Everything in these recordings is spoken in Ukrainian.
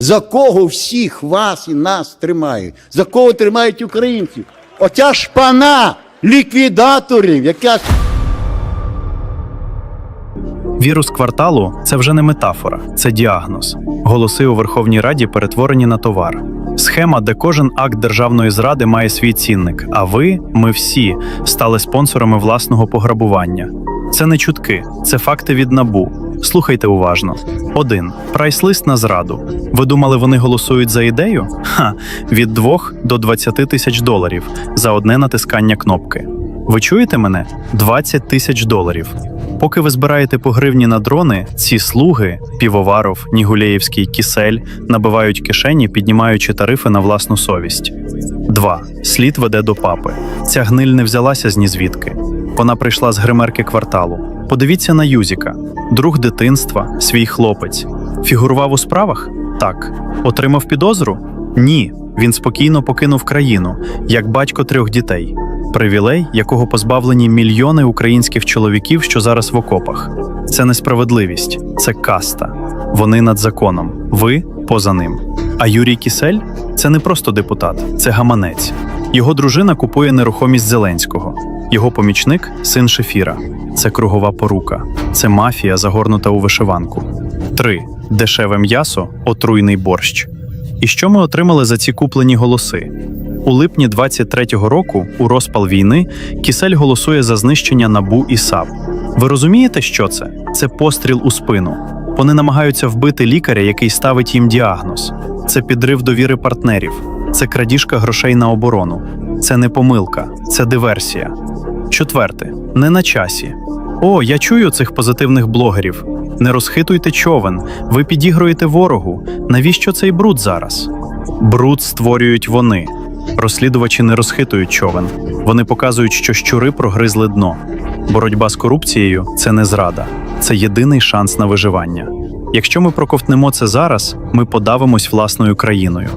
За кого всіх вас і нас тримають? За кого тримають українців? Оця шпана ліквідаторів, яка Вірус кварталу це вже не метафора, це діагноз. Голоси у Верховній Раді перетворені на товар. Схема, де кожен акт державної зради має свій цінник. А ви, ми всі, стали спонсорами власного пограбування. Це не чутки, це факти від набу. Слухайте уважно. 1. Прайс-лист на зраду. Ви думали, вони голосують за ідею? Ха, від 2 до 20 тисяч доларів за одне натискання кнопки. Ви чуєте мене? 20 тисяч доларів. Поки ви збираєте по гривні на дрони, ці слуги Півоваров, Нігулєєвський, Кісель набивають кишені, піднімаючи тарифи на власну совість. 2. Слід веде до папи. Ця гниль не взялася з нізвідки. Вона прийшла з гримерки кварталу. Подивіться на Юзіка, друг дитинства, свій хлопець. Фігурував у справах? Так. Отримав підозру? Ні. Він спокійно покинув країну, як батько трьох дітей. Привілей, якого позбавлені мільйони українських чоловіків, що зараз в окопах. Це несправедливість, це каста. Вони над законом, ви поза ним. А Юрій Кісель це не просто депутат, це гаманець. Його дружина купує нерухомість Зеленського. Його помічник син Шефіра. Це кругова порука, це мафія, загорнута у вишиванку. 3. Дешеве м'ясо, отруйний борщ. І що ми отримали за ці куплені голоси? У липні 23-го року, у розпал війни, Кісель голосує за знищення набу і САП. Ви розумієте, що це? Це постріл у спину. Вони намагаються вбити лікаря, який ставить їм діагноз. Це підрив довіри партнерів, це крадіжка грошей на оборону, це не помилка, це диверсія. Четверте, не на часі. О, я чую цих позитивних блогерів. Не розхитуйте човен, ви підігруєте ворогу. Навіщо цей бруд зараз? Бруд створюють вони. Розслідувачі не розхитують човен. Вони показують, що щури прогризли дно. Боротьба з корупцією це не зрада, це єдиний шанс на виживання. Якщо ми проковтнемо це зараз, ми подавимось власною країною.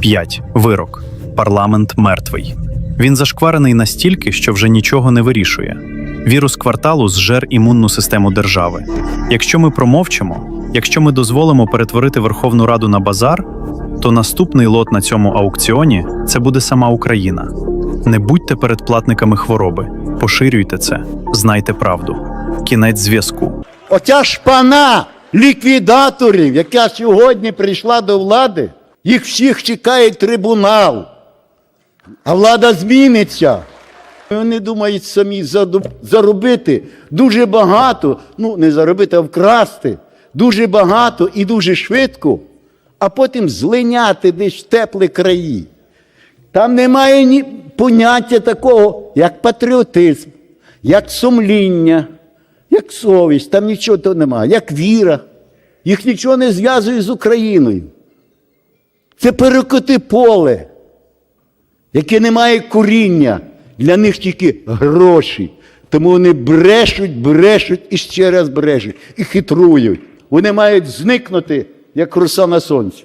5. Вирок. Парламент мертвий. Він зашкварений настільки, що вже нічого не вирішує. Вірус кварталу зжер імунну систему держави. Якщо ми промовчимо, якщо ми дозволимо перетворити Верховну Раду на базар, то наступний лот на цьому аукціоні це буде сама Україна. Не будьте передплатниками хвороби, поширюйте це, знайте правду. Кінець зв'язку. оця шпана ліквідаторів, яка сьогодні прийшла до влади, їх всіх чекає трибунал. А влада зміниться. Вони думають самі заробити дуже багато, ну не заробити, а вкрасти дуже багато і дуже швидко, а потім злиняти десь в теплі краї. Там немає ні поняття такого, як патріотизм, як сумління, як совість, там нічого того немає, як віра. Їх нічого не зв'язує з Україною. Це перекоти поле, яке не має коріння. Для них тільки гроші. Тому вони брешуть, брешуть і ще раз брешуть. І хитрують. Вони мають зникнути, як руса на сонці.